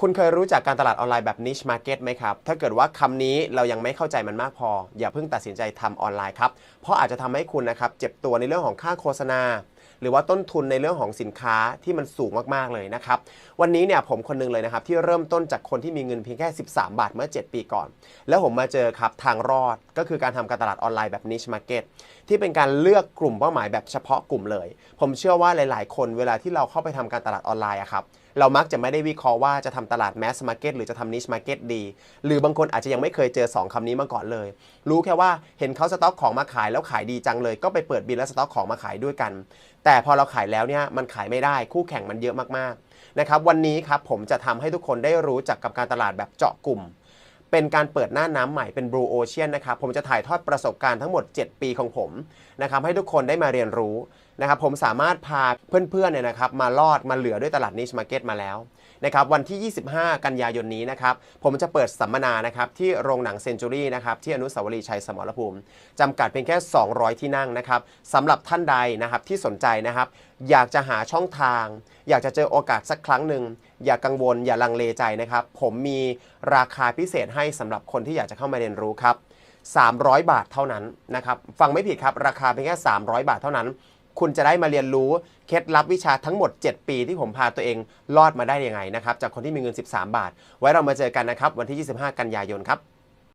คุณเคยรู้จักการตลาดออนไลน์แบบ niche market ไหมครับ ถ้าเกิดว่าคำนี้เรายังไม่เข้าใจมันมากพอ อย่าเพิ่งตัดสินใจทำออนไลน์ครับ เพราะอาจจะทำให้คุณนะครับ เจ็บตัวในเรื่องของค่าโฆษณา หรือว่าต้นทุนในเรื่องของสินค้าที่มันสูงมากๆเลยนะครับ วันนี้เนี่ยผมคนหนึงเลยนะครับ ที่เริ่มต้นจากคนที่มีเงินเพียงแค่ 13 บาทเมื่อ 7 ปีก่อน แล้วผมมาเจอครับทางรอดก็คือการทำการตลาดออนไลน์แบบ niche market ที่เป็นการเลือกกลุ่มเป้าหมายแบบเฉพาะกลุ่มเลย ผมเชื่อว่าหลาย ๆ คนเวลาที่เราเข้าไปทำการตลาดออนไลน์อะครับ เรามักจะไม่ได้วิเคราะห์ว่าจะทำตลาดแมสมาร์เก็ตหรือจะทำนิชมาร์เก็ตดี หรือบางคนอาจจะยังไม่เคยเจอ 2คำนี้มาก่อนเลย รู้แค่ว่าเห็นเขาสต็อกของมาขายแล้วขายดีจังเลย ก็ไปเปิดบินและสต็อกของมาขายด้วยกัน แต่พอเราขายแล้วเนี่ยมันขายไม่ได้คู่แข่งมันเยอะมากๆนะครับวันนี้ครับผมจะทำให้ทุกคนได้รู้จักกับการตลาดแบบเจาะกลุ่ม เป็นการเปิดหน้าน้ำใหม่เป็น Blue Ocean นะครับผมจะถ่ายทอดประสบการณ์ทั้งหมด 7 ปีของผมนะครับให้ทุกคนได้มาเรียนรู้นะครับผมสามารถพาเพื่อนๆเนี่ยนะครับมาลอดมาเหลือด้วยตลาด Niche Market มาแล้วนะครับวันที่ 25 กันยายนนี้นะครับผมจะเปิดสัมมนานะครับที่โรงหนังเซนจูรี่นะครับที่อนุสาวรีย์ชัยสมรภูมิจำกัดเพียงแค่ 200 ที่นั่งนะครับสำหรับท่านใดนะครับที่สนใจนะครับอยากจะหาช่องทาง อยากจะเจอโอกาสสักครั้งหนึ่งอย่ากังวลอย่าลังเลใจนะครับ ผมมีราคาพิเศษให้สำหรับคนที่อยากจะเข้ามาเรียนรู้ครับ 300 บาทเท่านั้นนะครับฟังไม่ผิดครับ ราคาเพียงแค่ 300 บาทเท่านั้น คุณจะได้มาเรียนรู้เคล็ดลับวิชาทั้งหมด 7 ปีที่ผมพาตัวเองรอดมาได้ยังไงนะครับจากคนที่มีเงิน 13 บาท ไว้เรามาเจอกันนะครับวันที่ 25 กันยายนครับ